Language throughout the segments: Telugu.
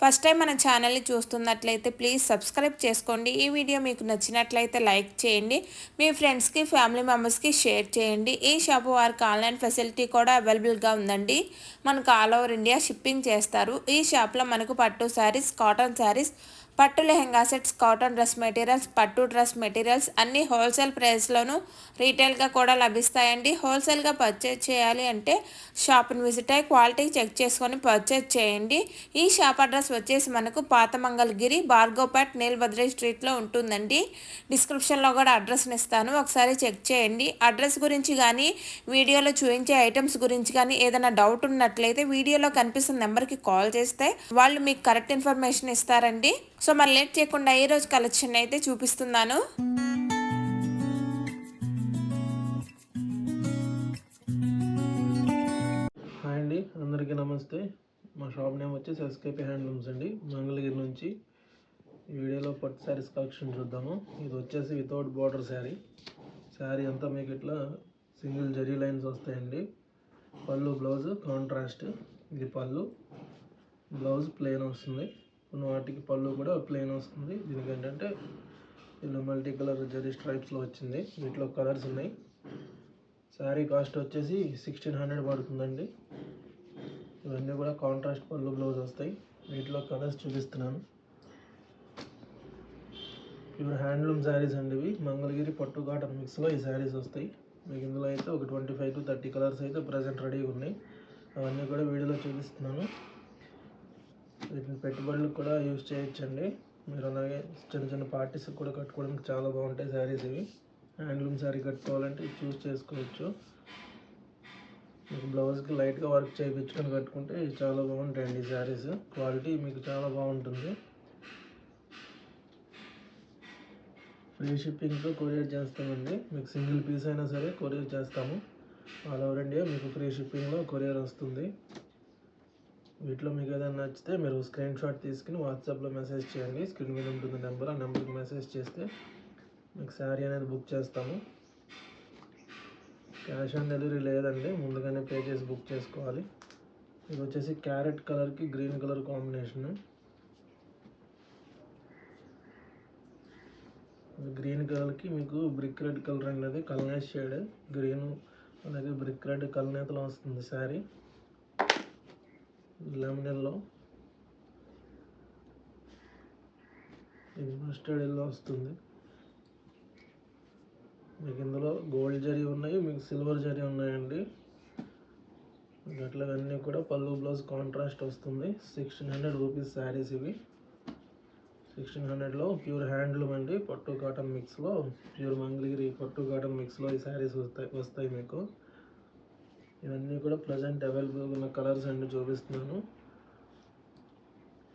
ఫస్ట్ టైం మన ఛానల్ని చూస్తున్నట్లయితే ప్లీజ్ సబ్స్క్రైబ్ చేసుకోండి. ఈ వీడియో మీకు నచ్చినట్లయితే లైక్ చేయండి. మీ ఫ్రెండ్స్కి ఫ్యామిలీ మెంబర్స్కి షేర్ చేయండి. ఈ షాపు వారికి ఆన్లైన్ ఫెసిలిటీ కూడా అవైలబుల్గా ఉందండి. మనకు ఆల్ ఓవర్ ఇండియా షిప్పింగ్ చేస్తారు. ఈ షాప్లో మనకు పట్టు శారీస్ కాటన్ శారీస్ పట్టు lehenga sets cotton dress materials పట్టు డ్రెస్ మెటీరియల్స్ అన్నీ హోల్సేల్ ప్రైస్లోను రీటైల్గా కూడా లభిస్తాయండి. హోల్సేల్గా పర్చేజ్ చేయాలి అంటే షాప్ని విజిట్ అయ్యి క్వాలిటీ చెక్ చేసుకొని పర్చేజ్ చేయండి. ఈ షాప్ అడ్రస్ వచ్చేసి మనకు పాత మంగళగిరి బార్గోపేట్ స్ట్రీట్లో ఉంటుందండి. డిస్క్రిప్షన్లో కూడా అడ్రస్ని ఇస్తాను. ఒకసారి చెక్ చేయండి. అడ్రస్ గురించి కానీ వీడియోలో చూపించే ఐటమ్స్ గురించి కానీ ఏదైనా డౌట్ ఉన్నట్లయితే వీడియోలో కనిపిస్తున్న నెంబర్కి కాల్ చేస్తే వాళ్ళు మీకు కరెక్ట్ ఇన్ఫర్మేషన్ ఇస్తారండి. సో మరి లేట్ చేయకుండా ఈ రోజు కలెక్షన్ అయితే చూపిస్తున్నాను. హాయ్ అండి అందరికీ నమస్తే. మా షాప్ నేమ్ వచ్చేసి ఎస్కేపీ హ్యాండ్లూమ్స్ అండి. మంగళగిరి నుంచి ఈ వీడియోలో పట్టు శారీస్ కలెక్షన్ చూద్దాము. ఇది వచ్చేసి వితౌట్ బార్డర్ శారీ. శారీ అంతా మీకు ఇట్లా సింగిల్ జరీ లైన్స్ వస్తాయండి. పళ్ళు బ్లౌజ్ కాంట్రాస్ట్. ఇది పళ్ళు. బ్లౌజ్ ప్లెయిన్ వస్తుంది. కొన్ని వాటికి పళ్ళు కూడా ప్లెయిన్ వస్తుంది. దీనికి ఏంటంటే ఇలా మల్టీ కలర్ జరీ స్ట్రైప్స్లో వచ్చింది. వీటిలో కలర్స్ ఉన్నాయి. శారీ కాస్ట్ వచ్చేసి సిక్స్టీన్ హండ్రెడ్ పడుతుందండి. ఇవన్నీ కూడా కాంట్రాస్ట్ పళ్ళు బ్లౌజ్ వస్తాయి. వీటిలో కలర్స్ చూపిస్తున్నాను. ప్యూర్ హ్యాండ్లూమ్ శారీస్ అండి ఇవి. మంగళగిరి పట్టు కాటన్ మిక్స్లో ఈ శారీస్ వస్తాయి. మీకు ఇందులో అయితే ఒక twenty five to thirty colours అయితే ప్రజెంట్ రెడీగా ఉన్నాయి. అవన్నీ కూడా వీడియోలో చూపిస్తున్నాను. వీటిని పెట్టుబడులకు కూడా యూజ్ చేయొచ్చండి. మీరు అలాగే చిన్న చిన్న పార్టీస్కి కూడా కట్టుకోవడానికి చాలా బాగుంటాయి శారీస్ ఇవి. హ్యాండ్లూమ్ శారీ కట్టుకోవాలంటే చూస్ చేసుకోవచ్చు. మీకు బ్లౌజ్కి లైట్గా వర్క్ చేయించుకొని కట్టుకుంటే చాలా బాగుంటాయండి ఈ శారీస్ క్వాలిటీ మీకు చాలా బాగుంటుంది. ఫ్రీ షిప్పింగ్తో కొరియర్ చేస్తామండి. మీకు సింగిల్ పీస్ అయినా సరే కొరియర్ చేస్తాము. ఆల్ ఓవర్ ఇండియా మీకు ఫ్రీ షిప్పింగ్లో కొరియర్ వస్తుంది. వీటిలో మీకు ఏదైనా నచ్చితే మీరు స్క్రీన్ షాట్ తీసుకుని వాట్సాప్లో మెసేజ్ చేయండి. స్క్రీన్ మీద ఉంటుంది నెంబర్. ఆ నెంబర్కి మెసేజ్ చేస్తే మీకు శారీ అనేది బుక్ చేస్తాము. క్యాష్ ఆన్ డెలివరీ లేదండి. ముందుగానే పే చేసి బుక్ చేసుకోవాలి. ఇది వచ్చేసి క్యారెట్ కలర్కి గ్రీన్ కలర్ కాంబినేషన్. గ్రీన్ కలర్కి మీకు బ్రిక్ రెడ్ కలర్ అనేది కల్నేష్ షేడ్. గ్రీన్ అలాగే బ్రిక్ రెడ్ కల్నేతలో వస్తుంది శారీ. లెమనెల్లో ఇది మస్టర్డ్ ఎల్లో వస్తుంది. మీకు ఇందులో గోల్డ్ జరీ ఉన్నాయి మీకు సిల్వర్ జరీ ఉన్నాయండి. అట్లా అన్నీ కూడా పళ్ళు బ్లౌజ్ కాంట్రాస్ట్ వస్తుంది. సిక్స్టీన్ హండ్రెడ్ రూపీస్ శారీస్ ఇవి. సిక్స్టీన్ హండ్రెడ్లో ప్యూర్ హ్యాండ్లూమ్ అండి పట్టు కాటన్ మిక్స్లో. ప్యూర్ మంగళగిరి పట్టు కాటన్ మిక్స్లో ఈ శారీస్ వస్తాయి వస్తాయి మీకు. ఇవన్నీ కూడా ప్రజెంట్ అవైలబుల్ ఉన్న కలర్స్ అండి చూపిస్తున్నాను.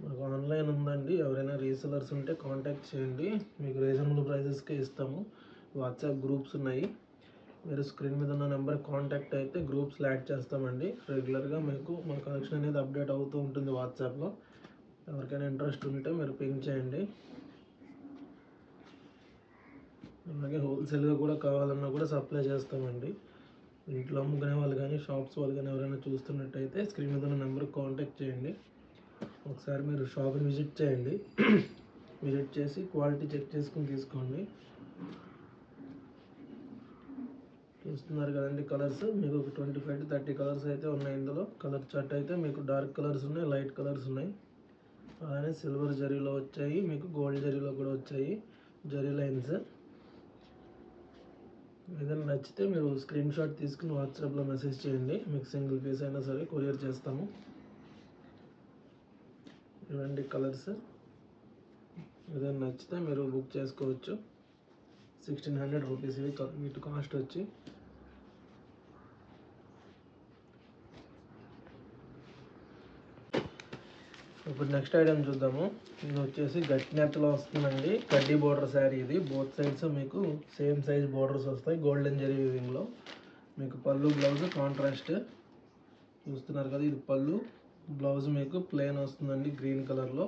మాకు ఆన్లైన్ ఉందండి. ఎవరైనా రీసెలర్స్ ఉంటే కాంటాక్ట్ చేయండి. మీకు రీజనబుల్ ప్రైజెస్కే ఇస్తాము. వాట్సాప్ గ్రూప్స్ ఉన్నాయి. మీరు స్క్రీన్ మీద ఉన్న నెంబర్ కాంటాక్ట్ అయితే గ్రూప్స్లో యాడ్ చేస్తామండి. రెగ్యులర్గా మీకు మా కలెక్షన్ అనేది అప్డేట్ అవుతూ ఉంటుంది వాట్సాప్లో ఎవరికైనా ఇంట్రెస్ట్ ఉంటే మీరు పింక్ చేయండి. అలాగే హోల్సేల్గా కూడా కావాలన్నా కూడా సప్లై చేస్తామండి. ఇంట్లో అమ్ముకునే వాళ్ళు కానీ షాప్స్ వాళ్ళు కానీ ఎవరైనా చూస్తున్నట్టయితే స్క్రీన్ మీద ఉన్న నెంబర్కి కాంటాక్ట్ చేయండి. ఒకసారి మీరు షాప్ని విజిట్ చేయండి. విజిట్ చేసి క్వాలిటీ చెక్ చేసుకుని తీసుకోండి. చూస్తున్నారు కదండి కలర్స్. మీకు ఒక twenty five to thirty colours అయితే ఉన్నాయి ఇందులో. కలర్ చార్ట్ అయితే మీకు డార్క్ కలర్స్ ఉన్నాయి లైట్ కలర్స్ ఉన్నాయి. అలానే సిల్వర్ జరీలో వచ్చాయి మీకు గోల్డ్ జరీలో కూడా వచ్చాయి. జరీ లైన్స్. ఏదైనా నచ్చితే మీరు స్క్రీన్ షాట్ తీసుకుని వాట్సాప్లో మెసేజ్ చేయండి. మీకు సింగిల్ పీస్ అయినా సరే కొరియర్ చేస్తాము. ఇవండి కలర్స్. ఏదైనా నచ్చితే మీరు బుక్ చేసుకోవచ్చు. సిక్స్టీన్ హండ్రెడ్ రూపీస్ ఇవి వీటి కాస్ట్ వచ్చి ఇప్పుడు నెక్స్ట్ ఐటమ్ చూద్దాము. ఇది వచ్చేసి గట్టి నెత్తలో వస్తుందండి. కడ్డీ బోర్డర్ శారీ ఇది. బోత్ సైడ్స్ మీకు సేమ్ సైజ్ బోర్డర్స్ వస్తాయి. గోల్డెన్ జరీ వివింగ్లో మీకు పళ్ళు బ్లౌజ్ కాంట్రాస్ట్ చూస్తున్నారు కదా ఇది పళ్ళు. బ్లౌజ్ మీకు ప్లెయిన్ వస్తుందండి గ్రీన్ కలర్లో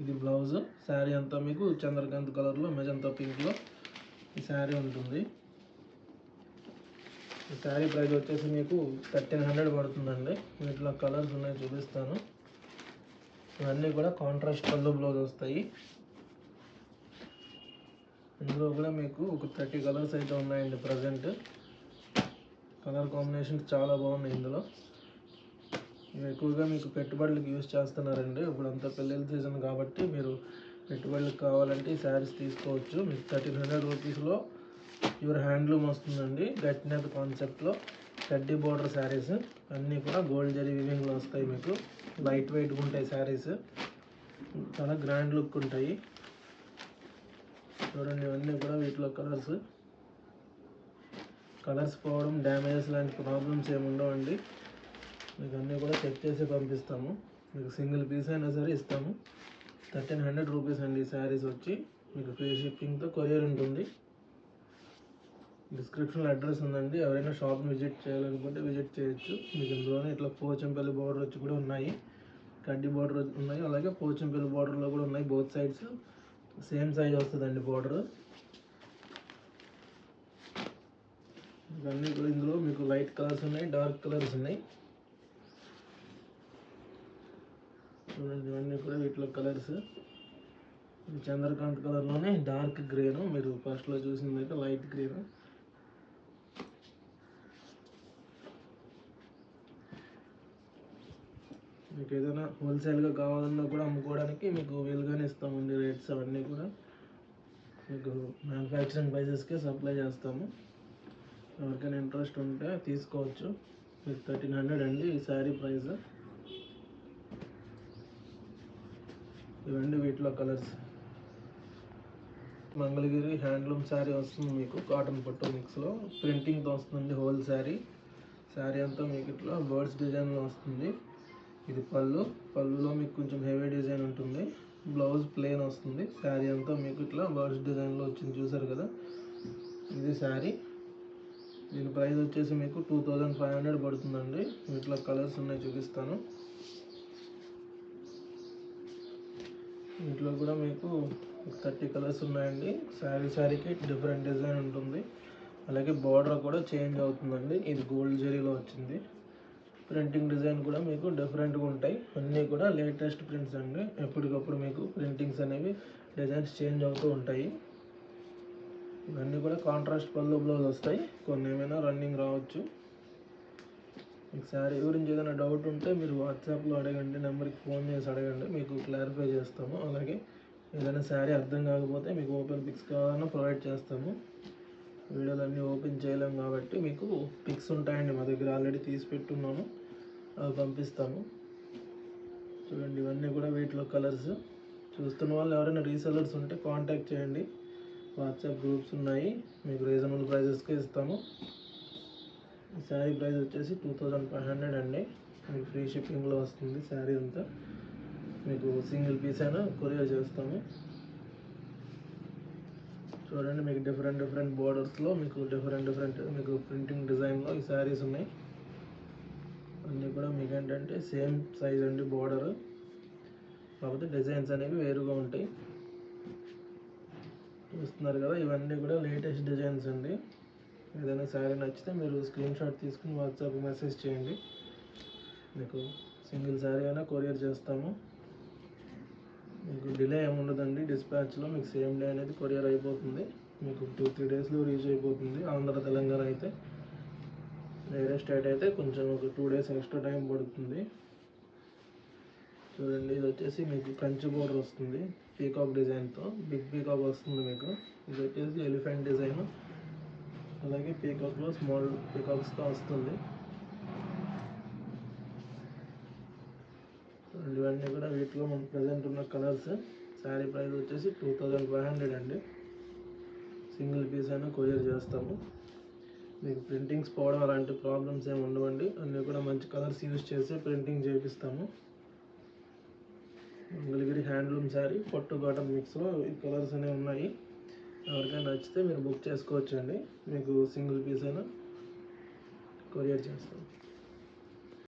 ఇది బ్లౌజ్ శారీ అంతా మీకు చంద్రకాంత్ కలర్లో మెజంతా పింక్లో ఈ శారీ ఉంటుంది. ఈ శారీ ప్రైస్ వచ్చేసి మీకు థర్టీన్ హండ్రెడ్ పడుతుందండి. వీటిలో కలర్స్ ఉన్నాయి చూపిస్తాను. ఇవన్నీ కూడా కాంట్రాస్ట్ పళ్ళు బ్లౌజ్ వస్తాయి. ఇందులో కూడా మీకు ఒక థర్టీ కలర్స్ అయితే ఉన్నాయండి ప్రజెంట్ కలర్ కాంబినేషన్స్ చాలా బాగున్నాయి ఇందులో. ఇవి ఎక్కువగా మీకు పెట్టుబడులకు యూజ్ చేస్తున్నారండి. ఇప్పుడు అంతా పెళ్ళిళ్ళ సీజన్ కాబట్టి మీరు పెట్టుబడులకు కావాలంటే ఈ శారీస్ తీసుకోవచ్చు. మీకు థర్టీన్ హండ్రెడ్ రూపీస్లో ప్యూర్ హ్యాండ్లూమ్ వస్తుందండి. గట్టినట్ కాన్సెప్ట్లో కడ్డీ బోర్డర్ శారీస్. అన్నీ కూడా గోల్డ్ జరీ వివింగ్లో వస్తాయి మీకు. లైట్ వెయిట్గా ఉంటాయి శారీస్. చాలా గ్రాండ్ లుక్ ఉంటాయి. చూడండి ఇవన్నీ కూడా వీటిలో కలర్స్ కలర్స్ పోవడం డ్యామేజెస్ లాంటి ప్రాబ్లమ్స్ ఏమి ఉండవండి మీకు అన్నీ కూడా చెక్ చేసి పంపిస్తాము. మీకు సింగిల్ పీస్ అయినా సరే ఇస్తాము. థర్టీన్ హండ్రెడ్ రూపీస్ అండి ఈ శారీస్ వచ్చి. మీకు ఫ్రీ షిప్పింగ్తో కొరియర్ ఉంటుంది. డిస్క్రిప్షన్లో అడ్రస్ ఉందండి. ఎవరైనా షాప్ని విజిట్ చేయాలనుకుంటే విజిట్ చేయొచ్చు. మీకు ఇందులోనే ఇట్లా పోచంపల్లి బార్డర్ వచ్చి కూడా ఉన్నాయి. కడ్డీ బార్డర్ ఉన్నాయి. అలాగే పోచంపల్లి బార్డర్లో కూడా ఉన్నాయి బోత్ సైడ్స్ సేమ్ సైజ్ వస్తుందండి బార్డర్ ఇవన్నీ కూడా ఇందులో మీకు లైట్ కలర్స్ ఉన్నాయి డార్క్ కలర్స్ ఉన్నాయి. చూడండి ఇవన్నీ కూడా వీటిలో కలర్స్ చంద్రకాంత్ కలర్లోనే డార్క్ గ్రీన్ మీరు ఫస్ట్లో చూసిందైతే లైట్ గ్రీన్ మీకు ఏదైనా హోల్సేల్గా కావాలన్నా కూడా అమ్ముకోవడానికి మీకు వీలుగానే ఇస్తామండి రేట్స్ అవన్నీ కూడా. మీకు మ్యానుఫ్యాక్చరింగ్ ప్రైజెస్కే సప్లై చేస్తాము. ఎవరికైనా ఇంట్రెస్ట్ ఉంటే తీసుకోవచ్చు. మీకు థర్టీన్ హండ్రెడ్ అండి ఈ శారీ ప్రైస్ ఇవండి వీటిలో కలర్స్ మంగళగిరి హ్యాండ్లూమ్ శారీ వస్తుంది మీకు కాటన్ పట్టు మిక్స్లో ప్రింటింగ్తో వస్తుంది హోల్ శారీ శారీ అంతా మీకు ఇట్లా బర్డ్స్ డిజైన్లో వస్తుంది. ఇది పళ్ళు. పళ్ళులో మీకు కొంచెం హెవీ డిజైన్ ఉంటుంది. బ్లౌజ్ ప్లెయిన్ వస్తుంది. శారీ అంతా మీకు ఇట్లా బర్డ్స్ డిజైన్లో వచ్చింది. చూసారు కదా? ఇది శారీ దీని ప్రైస్ వచ్చేసి మీకు టూ థౌజండ్ ఫైవ్ హండ్రెడ్ పడుతుందండి. ఇట్లా కలర్స్ ఉన్నాయి చూపిస్తాను. ఇంట్లో కూడా మీకు థర్టీ కలర్స్ ఉన్నాయండి. శారీ శారీకి డిఫరెంట్ డిజైన్ ఉంటుంది. అలాగే బార్డర్ కూడా చేంజ్ అవుతుందండి. ఇది గోల్డ్ జరీలో వచ్చింది. ప్రింటింగ్ డిజైన్ కూడా మీకు డిఫరెంట్గా ఉంటాయి. అన్నీ కూడా లేటెస్ట్ ప్రింట్స్ అండి. ఎప్పటికప్పుడు మీకు ప్రింటింగ్స్ అనేవి డిజైన్స్ చేంజ్ అవుతూ ఉంటాయి. ఇవన్నీ కూడా కాంట్రాస్ట్ పళ్ళు బ్లౌజ్ వస్తాయి. కొన్ని ఏమైనా రన్నింగ్ రావచ్చు. మీకు శారీ గురించి ఏదైనా డౌట్ ఉంటే మీరు వాట్సాప్లో అడగండి నెంబర్కి ఫోన్ చేసి అడగండి మీకు క్లారిఫై చేస్తాము. అలాగే ఏదైనా శారీ అర్థం కాకపోతే మీకు ఓపెన్ పిక్స్ కావాలన్నా ప్రొవైడ్ చేస్తాము. వీడియోలు అన్నీ ఓపెన్ చేయలేము కాబట్టి మీకు పిక్స్ ఉంటాయండి మా దగ్గర ఆల్రెడీ తీసి పెట్టున్నాము. అవి పంపిస్తాము చూడండి ఇవన్నీ కూడా వీటిలో కలర్స్ చూస్తున్న వాళ్ళు ఎవరైనా రీసెలర్స్ ఉంటే కాంటాక్ట్ చేయండి. వాట్సాప్ గ్రూప్స్ ఉన్నాయి. మీకు రీజనబుల్ ప్రైజెస్కే ఇస్తాము ఈ శారీ ప్రైస్ వచ్చేసి టూ థౌజండ్ ఫైవ్ హండ్రెడ్ అండి. మీకు ఫ్రీ షిప్పింగ్లో వస్తుంది శారీ అంతా. మీకు సింగిల్ పీస్ అయినా కొరియర్ చేస్తాము. చూడండి మీకు డిఫరెంట్ డిఫరెంట్ బార్డర్స్లో మీకు డిఫరెంట్ డిఫరెంట్ మీకు ప్రింటింగ్ డిజైన్లో ఈ శారీస్ ఉన్నాయి. అన్నీ కూడా మీకు ఏంటంటే సేమ్ సైజ్ అండి బోర్డర్. కాకపోతే డిజైన్స్ అనేవి వేరుగా ఉంటాయి. చూస్తున్నారు కదా ఇవన్నీ కూడా లేటెస్ట్ డిజైన్స్ అండి. ఏదైనా శారీ నచ్చితే మీరు స్క్రీన్ షాట్ తీసుకుని వాట్సాప్ మెసేజ్ చేయండి. మీకు సింగిల్ శారీ అయినా కొరియర్ చేస్తాము. మీకు డిలే ఏముండదండి డిస్పాచ్లో మీకు సేమ్ డే అనేది కొరియర్ అయిపోతుంది. మీకు టూ త్రీ డేస్లో రీచ్ అయిపోతుంది ఆంధ్ర తెలంగాణ అయితే. వేరే స్టేట్ అయితే కొంచెం ఒక టూ డేస్ ఎక్స్ట్రా టైం పడుతుంది. చూడండి ఇది వచ్చేసి మీకు కంచి బోర్డర్ వస్తుంది పీకాక్ డిజైన్తో బిగ్ పీకాక్ వస్తుంది మీకు. ఇది వచ్చేసి ఎలిఫెంట్ డిజైన్ అలాగే పీకాక్లో స్మాల్ పీకాక్స్తో వస్తుంది. ఇవన్నీ కూడా వీటిలో మన ప్రజెంట్ ఉన్న కలర్స్ శారీ ప్రైస్ వచ్చేసి టూ థౌజండ్ ఫైవ్ హండ్రెడ్ అండి. సింగిల్ పీస్ అయినా కొరియర్ చేస్తాము. మీకు ప్రింటింగ్స్ పోవడం అలాంటి ప్రాబ్లమ్స్ ఏమి ఉండవండి. అన్నీ కూడా మంచి కలర్స్ యూజ్ చేసి ప్రింటింగ్ చేపిస్తాము. మంగళగిరి హ్యాండ్లూమ్ శారీ పొట్టు కాటన్ మిక్స్లో ఈ కలర్స్ అనేవి ఉన్నాయి. ఎవరికైనా నచ్చితే మీరు బుక్ చేసుకోవచ్చు అండి మీకు సింగిల్ పీస్ అయినా కొరియర్ చేస్తాం